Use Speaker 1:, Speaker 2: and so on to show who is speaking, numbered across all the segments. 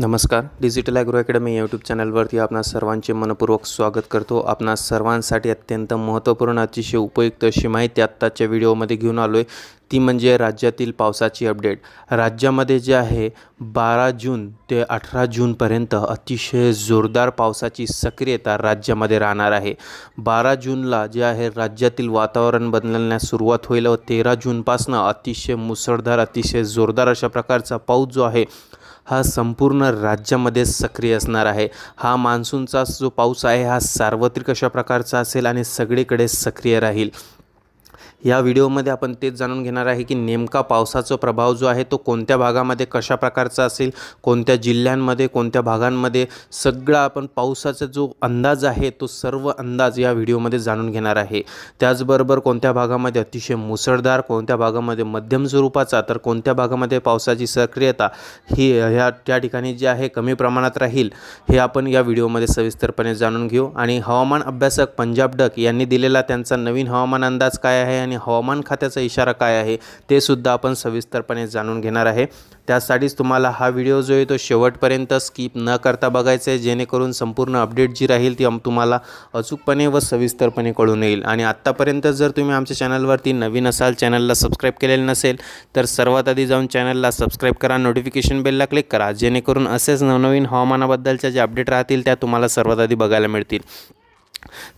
Speaker 1: नमस्कार. Digital agro academy YouTube चॅनलवरती आपणा सर्वांचे मनपूर्वक स्वागत करतो. आपणा सर्वांसाठी अत्यंत महत्त्वपूर्ण अतिशय उपयुक्त अशी माहिती आत्ताच्या व्हिडिओमध्ये घेऊन आलो आहे ती म्हणजे राज्यातील पावसाची अपडेट राज्यामध्ये जे आहे बारा जून ते अठरा जूनपर्यंत अतिशय जोरदार पावसाची सक्रियता राज्यामध्ये राहणार आहे. बारा जूनला जे आहे राज्यातील वातावरण बदलण्यास सुरुवात होईल व तेरा जूनपासनं अतिशय मुसळधार अतिशय जोरदार अशा प्रकारचा पाऊस जो आहे हा संपूर्ण राज्यामध्ये सक्रिय असणार आहे. हा मान्सूनचा जो पाऊस आहे हा सार्वत्रिक अशा प्रकारचा असेल आणि सगळीकडे सक्रिय राहील. या व्हिडिओमध्ये आपण तेच जाणून घेणार आहे की नेमका पावसाचा प्रभाव जो आहे तो कोणत्या भागामध्ये कशा प्रकारचा असेल कोणत्या जिल्ह्यांमध्ये कोणत्या भागांमध्ये सगळा आपण पावसाचा जो अंदाज आहे तो सर्व अंदाज या व्हिडिओमध्ये जाणून घेणार आहे. त्याचबरोबर कोणत्या भागामध्ये अतिशय मुसळधार कोणत्या भागामध्ये मध्यम स्वरूपाचा तर कोणत्या भागामध्ये पावसाची सक्रियता ही ह्या त्या ठिकाणी जे आहे कमी प्रमाणात राहील हे आपण या व्हिडिओमध्ये सविस्तरपणे जाणून घेऊ. आणि हवामान अभ्यासक पंजाब डक यांनी दिलेला त्यांचा नवीन हवामान अंदाज काय आहे आणि आणि हवामान खात्याचा इशारा काय आहे ते सुद्धा आपण सविस्तरपणे जाणून घेणार आहे. त्यासाठीच तुम्हाला हा व्हिडिओ जो आहे तो शेवटपर्यंत स्किप न करता बघायचा आहे जेणेकरून संपूर्ण अपडेट जी राहील ती तुम्हाला अचूकपणे व सविस्तरपणे कळून येईल. आणि आत्तापर्यंत जर तुम्ही आमच्या चॅनलवरती नवीन असाल चॅनलला सबस्क्राईब केलेलं नसेल तर सर्वात आधी जाऊन चॅनलला सबस्क्राईब करा नोटिफिकेशन बेलला क्लिक करा जेणेकरून असेच नवनवीन हवामानाबद्दलच्या जे अपडेट राहतील त्या तुम्हाला सर्वात आधी बघायला मिळतील.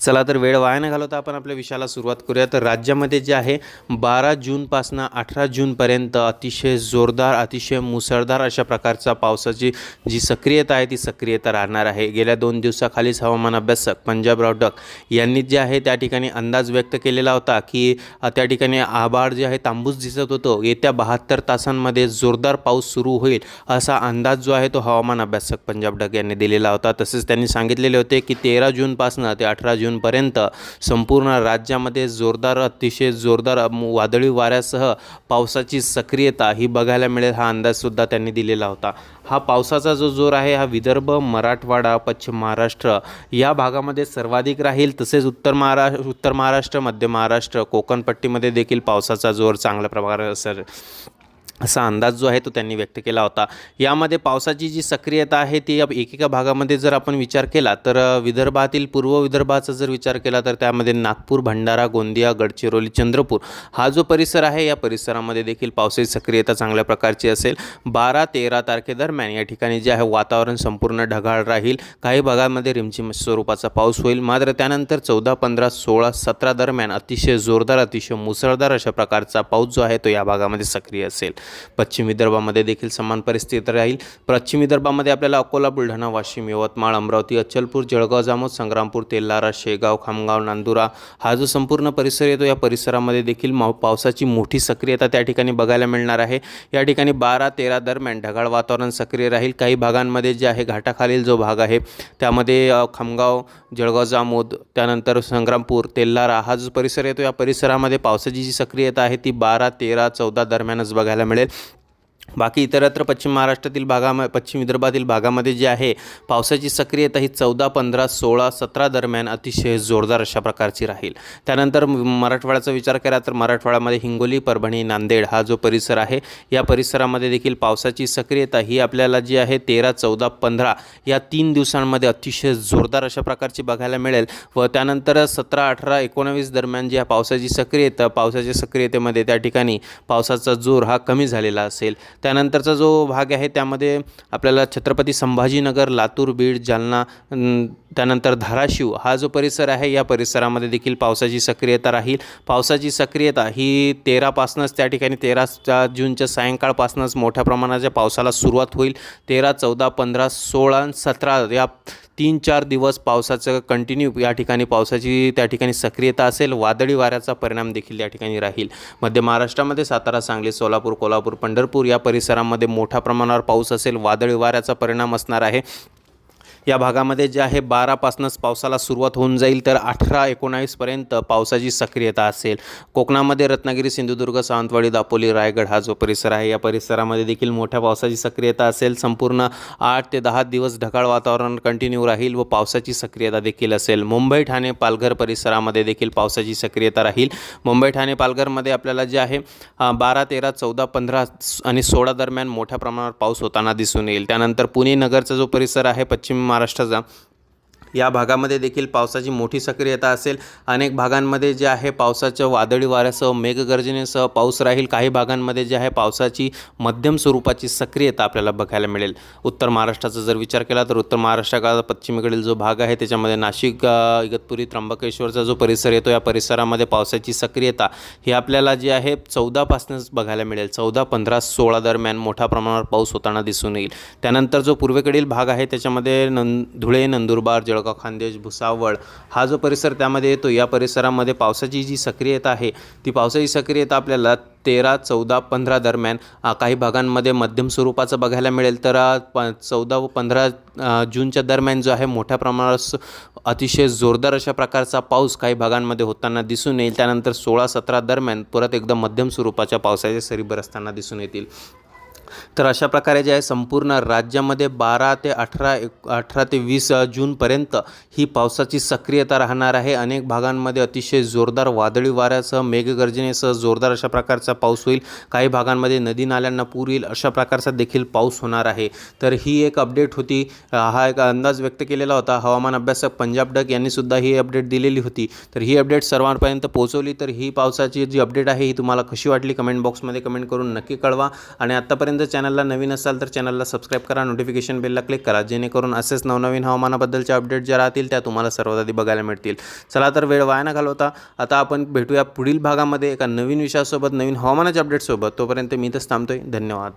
Speaker 1: चला तर वेळ वाया न घालवता आपण आपल्या विषयाला सुरुवात करूया. तर राज्यामध्ये जे आहे बारा जूनपासनं अठरा जूनपर्यंत अतिशय जोरदार अतिशय मुसळधार अशा प्रकारचा पावसाची जी सक्रियता आहे ती सक्रियता राहणार आहे. गेल्या दोन दिवसाखालीच हवामान अभ्यासक पंजाबराव डक यांनी जे आहे त्या ठिकाणी अंदाज व्यक्त केलेला होता की त्या ठिकाणी आभाळ जे आहे तांबूस दिसत होतो. येत्या बहात्तर तासांमध्ये जोरदार पाऊस सुरू होईल असा अंदाज जो आहे तो हवामान अभ्यासक पंजाब डक यांनी दिलेला होता. तसेच त्यांनी सांगितलेले होते की तेरा जूनपासनं ते अठरा जूनपर्यंत संपूर्ण राज्यामध्ये जोरदार अतिशय जोरदार वादळी वाऱ्यासह पावसाची सक्रियता ही बघायला मिळेल हा अंदाजसुद्धा त्यांनी दिलेला होता. हा पावसाचा जो जोर आहे हा विदर्भ मराठवाडा पश्चिम महाराष्ट्र या भागामध्ये सर्वाधिक राहील. तसेच उत्तर महारा उत्तर महाराष्ट्र मध्य महाराष्ट्र कोकणपट्टीमध्ये देखील पावसाचा जोर चांगल्या प्रकारे असेल असा अंदाज जो आहे तो त्यांनी व्यक्त केला होता. यामध्ये पावसाची जी सक्रियता आहे ती एकेका भागामध्ये जर आपण विचार केला तर विदर्भातील पूर्व विदर्भाचा जर विचार केला तर त्यामध्ये नागपूर भंडारा गोंदिया गडचिरोली चंद्रपूर हा जो परिसर आहे या परिसरामध्ये देखील पावसाची सक्रियता चांगल्या प्रकारची असेल. बारा तेरा तारखेदरम्यान या ठिकाणी जे आहे वातावरण संपूर्ण ढगाळ राहील. काही भागामध्ये रिमझिम स्वरूपाचा पाऊस होईल. मात्र त्यानंतर चौदा पंधरा सोळा सतरा दरम्यान अतिशय जोरदार अतिशय मुसळधार अशा प्रकारचा पाऊस जो आहे तो या भागामध्ये सक्रिय असेल. पश्चिम विदर्भामध्ये देखील समान परिस्थिती राहील. पश्चिम विदर्भामध्ये आपल्याला अकोला बुलढाणा वाशिम यवतमाळ अमरावती अचलपूर जळगाव जामोद संग्रामपूर तेल्लारा शेगाव खामगाव नांदुरा हा जो संपूर्ण परिसर येतो या परिसरामध्ये देखील माव पावसाची मोठी सक्रियता त्या ठिकाणी बघायला मिळणार आहे. या ठिकाणी बारा तेरा दरम्यान ढगाळ वातावरण सक्रिय राहील. काही भागांमध्ये जे आहे घाटाखालील जो भाग आहे त्यामध्ये खामगाव जळगाव जामोद त्यानंतर संग्रामपूर तेल्लारा हा जो परिसर येतो या परिसरामध्ये पावसाची जी सक्रियता आहे ती बारा तेरा चौदा दरम्यानच बघायला मिळेल मिळेल बाकी इतरत्र पश्चिम महाराष्ट्रातील भागाम पश्चिम विदर्भातील भागामध्ये जे आहे पावसाची सक्रियता ही चौदा पंधरा सोळा सतरा दरम्यान अतिशय जोरदार अशा प्रकारची राहील. त्यानंतर मराठवाड्याचा विचार केला तर मराठवाड्यामध्ये हिंगोली परभणी नांदेड हा जो परिसर आहे या परिसरामध्ये देखील पावसाची सक्रियता ही आपल्याला जी आहे तेरा चौदा पंधरा या तीन दिवसांमध्ये अतिशय जोरदार अशा प्रकारची बघायला मिळेल व त्यानंतर सतरा अठरा एकोणावीस दरम्यान जी पावसाची सक्रियता पावसाच्या सक्रियतेमध्ये त्या ठिकाणी पावसाचा जोर हा कमी झालेला असेल. त्यानंतरचा जो भाग आहे त्यामध्ये आपल्याला छत्रपती संभाजीनगर लातूर बीड जालना त्यानंतर धाराशिव हा जो परिसर आहे या परिसरामध्ये देखील पावसाची सक्रियता राहील. पावसाची सक्रियता ही तेरापासूनच त्या ठिकाणी तेरा जूनच्या सायंकाळपासूनच मोठ्या प्रमाणाच्या पावसाला सुरुवात होईल. तेरा चौदा पंधरा सोळा सतरा या तीन चार दिवस पावसाचं कंटिन्यू या ठिकाणी पावसाची त्या ठिकाणी सक्रियता असेल वादळी वाऱ्याचा परिणाम देखील या ठिकाणी राहील. मध्य महाराष्ट्रामध्ये सातारा सांगली सोलापूर कोल्हापूर पंढरपूर या परिसरामध्ये मोठ्या प्रमाणावर पाऊस असेल वादळी वाऱ्याचा परिणाम असणार आहे. या भागामध्ये जे आहे बारापासूनच पावसाला सुरुवात होऊन जाईल तर अठरा एकोणावीसपर्यंत पावसाची सक्रियता असेल. कोकणामध्ये रत्नागिरी सिंधुदुर्ग सावंतवाडी दापोली रायगड हा जो परिसर आहे या परिसरामध्ये देखील मोठ्या पावसाची सक्रियता असेल. संपूर्ण आठ ते दहा दिवस ढगाळ वातावरण कंटिन्यू राहील व पावसाची सक्रियता देखील असेल. मुंबई ठाणे पालघर परिसरामध्ये देखील पावसाची सक्रियता राहील. मुंबई ठाणे पालघरमध्ये आपल्याला जे आहे बारा तेरा चौदा पंधरा आणि सोळा दरम्यान मोठ्या प्रमाणावर पाऊस होताना दिसून येईल. त्यानंतर पुणे नगरचा जो परिसर आहे पश्चिम महाराष्ट्राचा या भागामध्ये देखील पावसाची मोठी सक्रियता असेल. अनेक भागांमध्ये जे आहे पावसाच्या वादळी वाऱ्यासह मेघगर्जनेसह पाऊस राहील. काही भागांमध्ये जे आहे पावसाची मध्यम स्वरूपाची सक्रियता आपल्याला बघायला मिळेल. उत्तर महाराष्ट्राचा जर विचार केला तर उत्तर महाराष्ट्राचा पश्चिमेकडील जो भाग आहे त्याच्यामध्ये नाशिक इगतपुरी त्र्यंबकेश्वरचा जो परिसर येतो या परिसरामध्ये पावसाची सक्रियता ही आपल्याला जी आहे चौदापासूनच बघायला मिळेल. चौदा पंधरा सोळा दरम्यान मोठ्या प्रमाणावर पाऊस होताना दिसून येईल. त्यानंतर जो पूर्वेकडील भाग आहे त्याच्यामध्ये नं धुळे नंदुरबार जळगाव खान्देश भुसावळ हा जो परिसर त्यामध्ये येतो या परिसरामध्ये पावसाची जी सक्रियता आहे ती पावसाची सक्रियता आपल्याला तेरा चौदा पंधरा दरम्यान काही भागांमध्ये मध्यम स्वरूपाचं बघायला मिळेल. तर प चौदा व पंधरा जूनच्या दरम्यान जो आहे मोठ्या प्रमाणात अतिशय जोरदार अशा प्रकारचा पाऊस काही भागांमध्ये होताना दिसून येईल. त्यानंतर सोळा सतरा दरम्यान परत एकदम मध्यम स्वरूपाच्या पावसाच्या सरी बरसताना दिसून येतील. तर अशा प्रकारे जे आहे संपूर्ण राज्यामध्ये बारा ते अठरा एक अठरा ते वीस जूनपर्यंत ही पावसाची सक्रियता राहणार आहे. अनेक भागांमध्ये अतिशय जोरदार वादळी वाऱ्यासह मेघगर्जनेसह जोरदार अशा प्रकारचा पाऊस होईल. काही भागांमध्ये नदी नाल्यांना पूर येईल अशा प्रकारचा देखील पाऊस होणार आहे. तर ही एक अपडेट होती. हा एक अंदाज व्यक्त केलेला होता. हवामान अभ्यासक पंजाब डक यांनी सुद्धा ही अपडेट दिलेली होती. तर ही अपडेट सर्वांपर्यंत पोहोचवली. तर ही पावसाची जी अपडेट आहे ही तुम्हाला कशी वाटली? कमेंट बॉक्समध्ये कमेंट करून नक्की कळवा. आणि आत्तापर्यंत चॅनलला नवीन असाल तर चॅनलला सबस्क्राईब करा नोटिफिकेशन बेलला क्लिक करा जेणेकरून असेच नवनवीन हवामानाबद्दलच्या अपडेट ज्या राहतील त्या तुम्हाला सर्वात आधी बघायला मिळतील. चला तर वेळ वाया न घालवता आता आपण भेटूया पुढील भागामध्ये एका नवीन विषयासोबत नवीन हवामानाच्या अपडेटसोबत तोपर्यंत मी इथंच थांबतोय. धन्यवाद.